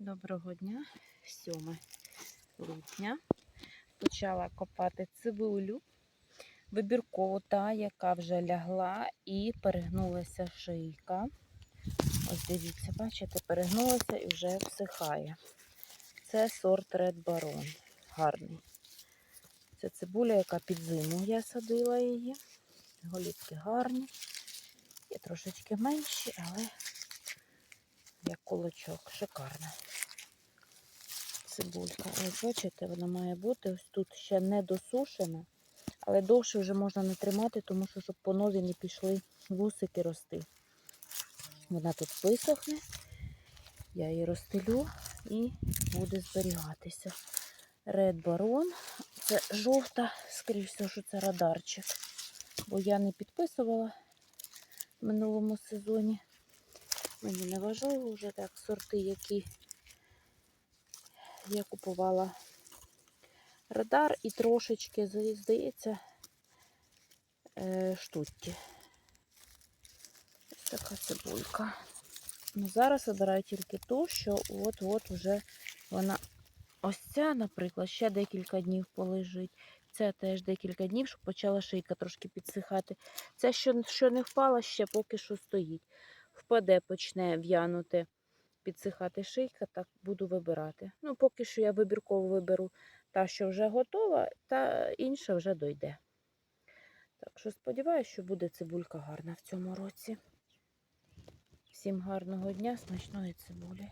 Доброго дня, 7 липня. Почала копати цибулю. Вибіркову та, яка вже лягла і перегнулася шийка. Ось дивіться, бачите, перегнулася і вже всихає. Це сорт Red Baron. Гарний. Це цибуля, яка під зиму я садила її. Голівки гарні. Є трошечки менші, але як кулачок. Шикарна. Цибулька. Ось бачите, вона має бути ось тут ще не досушена, але довше вже можна не тримати, тому що щоб по нові не пішли вусики рости. Вона тут висохне, я її розстелю і буде зберігатися. Red Baron. Це жовта, скоріш всього, що це радарчик. Бо я не підписувала в минулому сезоні. Мені не важливо вже так сорти, які я купувала радар і трошечки, здається, е, штутті. Ось така цибулька. Ну, зараз обираю тільки ту, що от-от вже вона. Ось ця, наприклад, ще декілька днів полежить. Ця теж декілька днів, щоб почала шийка трошки підсихати. Ця, що, що не впала, ще поки що стоїть. Впаде, почне в'янути, підсихати шийка, так буду вибирати. Ну, поки що я вибірково виберу та, що вже готова, та інша вже дойде. Так що сподіваюся, що буде цибулька гарна в цьому році. Всім гарного дня, смачної цибулі.